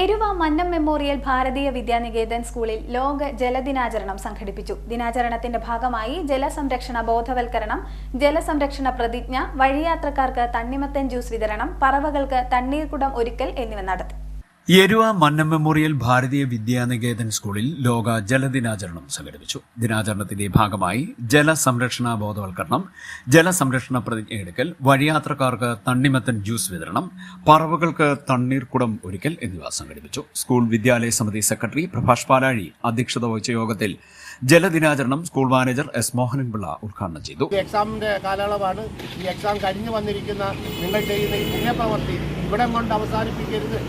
Eruva Mannam memorial ഭാരതീയ വിദ്യാനികേതൻ സ്കൂളിൽ ലോക ജലദിനാചരണം സംഘടിപ്പിച്ചു. ദിനാചരണത്തിന്റെ ഭാഗമായി ജലസംരക്ഷണ ബോധവൽക്കരണം ജലസംരക്ഷണ പ്രതിജ്ഞ വഴിയാത്രക്കാർക്ക് തണ്ണിമത്തൻ ജ്യൂസ് വിതരണം പറവകൾക്ക് തണ്ണീർക്കുടം ഒരുക്കൽ എന്നിവ നടത്തി. യെരുവ മന്നം മെമ്മോറിയൽ ഭാരതീയ വിദ്യാനികേതൻ സ്കൂളിൽ ലോക ജലദിനാചരണം സംഘടിപ്പിച്ചു. ദിനാചരണത്തിന്റെ ഭാഗമായി ജലസംരക്ഷണ ബോധവൽക്കരണം ജലസംരക്ഷണ പ്രതിജ്ഞ എടുക്കൽ വഴിയാത്രക്കാർക്ക് തണ്ണിമത്തൻ ജ്യൂസ് വിതരണം പറവുകൾക്ക് തണ്ണീർക്കുടം ഒരുക്കൽ എന്നിവ സംഘടിപ്പിച്ചു. സ്കൂൾ വിദ്യാലയ സമിതി സെക്രട്ടറി പ്രഭാഷ് പാലാഴി അധ്യക്ഷത വഹിച്ച യോഗത്തിൽ ജലദിനാചരണം സ്കൂൾ മാനേജർ എസ് മോഹനൻപിള്ള ഉദ്ഘാടനം ചെയ്തു. എക്സാമിന്റെ കാലയളവാണ്. ഈ എക്സാം കഴിഞ്ഞു വന്നിരിക്കുന്ന നിങ്ങൾ ചെയ്യുന്ന ഇവിടം കൊണ്ട് അവസാനിപ്പിക്കരുത്.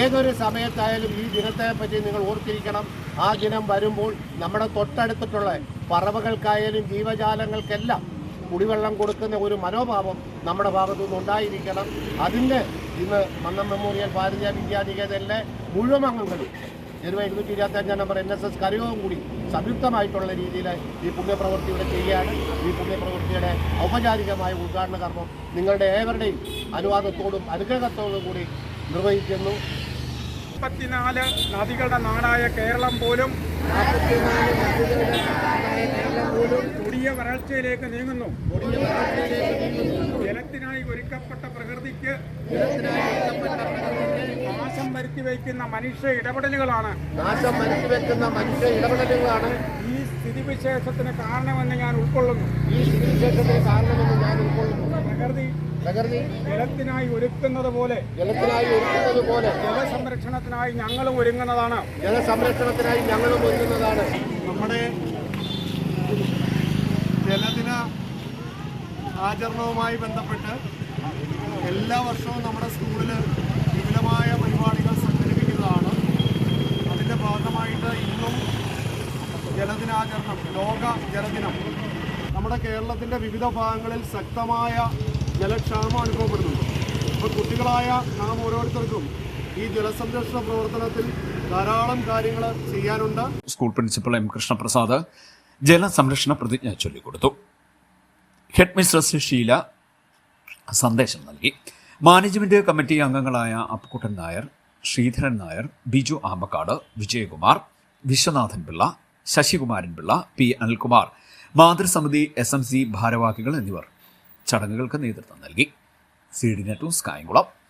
ഏതൊരു സമയത്തായാലും ഈ ദിനത്തെ പറ്റി നിങ്ങൾ ഓർത്തിരിക്കണം. ആ ദിനം വരുമ്പോൾ നമ്മുടെ തൊട്ടടുത്തിട്ടുള്ള പറവകൾക്കായാലും ജീവജാലങ്ങൾക്കെല്ലാം കുടിവെള്ളം കൊടുക്കുന്ന ഒരു മനോഭാവം നമ്മുടെ ഭാഗത്തു നിന്ന് ഉണ്ടായിരിക്കണം. അതിന്റെ ഇന്ന് മന്നം മെമ്മോറിയൽ ഭാരതീയ വിദ്യാനികേതനിലെ മുഴുവൻ അംഗങ്ങളും ഇരുപത് ഇരുന്നൂറ്റി ഇരുപത്തി അഞ്ചാം നമ്പർ എൻ എസ് എസ് കരയോഗം കൂടി സംയുക്തമായിട്ടുള്ള രീതിയിൽ ഈ പുണ്യപ്രവൃത്തിയുടെ ചെയ്യുകയാണ്. ഈ പുണ്യപ്രവൃത്തിയുടെ ഔപചാരികമായ ഉദ്ഘാടന കർമ്മം നിങ്ങളുടെ ഏവരുടെയും അനുവാദത്തോടും അനുഗ്രഹത്തോടും കൂടി നിർവഹിക്കുന്നു. മുപ്പത്തിനാല് നദികളുടെ നാടായ കേരളം പോലും കൊടിയ വരൾച്ചയിലേക്ക് നീങ്ങുന്നു. ജലത്തിനായി ഒരുക്കപ്പെട്ട പ്രകൃതിക്ക് വയ്ക്കുന്ന മനുഷ്യ ഇടപെടലുകളാണ്. നാശം മനസ്സിവെക്കുന്ന മനുഷ്യ ഇടപെടലുകളാണ്. ഈ സ്ഥിതിവിശേഷത്തിന് കാരണമെന്ന് ഞാൻ ഉൾക്കൊള്ളുന്നു. ഈ സ്ഥിതിവിശേഷത്തിന് കാരണമെന്ന് ഞാൻ ഉൾക്കൊള്ളുന്നു. പ്രകൃതി പ്രകൃതി ജലത്തിനായി ഒരുക്കുന്നത് പോലെ ജലത്തിനായി ഒരുക്കുന്നത് പോലെ ജലസംരക്ഷണത്തിനായി ഞങ്ങളും ഒരുങ്ങുന്നതാണ്. ജലസംരക്ഷണത്തിനായി ഞങ്ങളും ഒരുങ്ങുന്നതാണ്. നമ്മുടെ ജലദിന ആചരണവുമായി ബന്ധപ്പെട്ട് എല്ലാ വർഷവും നമ്മുടെ സ്കൂളിൽ ജലദിനാചരണം ലോക ജലദിനം. നമ്മുടെ കേരളത്തിന്റെ വിവിധ ഭാഗങ്ങളിൽ ശക്തമായ ജലക്ഷാമം അനുഭവപ്പെടുന്നുണ്ട്. അപ്പോൾ കുട്ടികളായ നാം ഓരോരുത്തർക്കും ഈ ജലസംരക്ഷണ പ്രവർത്തനത്തിൽ ധാരാളം കാര്യങ്ങൾ ചെയ്യാനുണ്ട്. സ്കൂൾ പ്രിൻസിപ്പൽ എം കൃഷ്ണപ്രസാദ് ജലസംരക്ഷണ പ്രതിജ്ഞ ചൊല്ലിക്കൊടുത്തു. ഹെഡ് മിസ്ട്രസ് ഷീല സന്ദേശം നൽകി. മാനേജ്മെന്റ് കമ്മിറ്റി അംഗങ്ങളായ അപ്പുക്കുട്ടൻ നായർ ശ്രീധരൻ നായർ ബിജു ആമക്കാട് വിജയകുമാർ വിശ്വനാഥൻ പിള്ള ശശികുമാരൻ പിള്ള പി. അനിൽകുമാർ മാതൃസമിതി എസ് എം സി ഭാരവാഹികൾ എന്നിവർ ചടങ്ങുകൾക്ക് നേതൃത്വം നൽകി. C D net news Kayamkulam.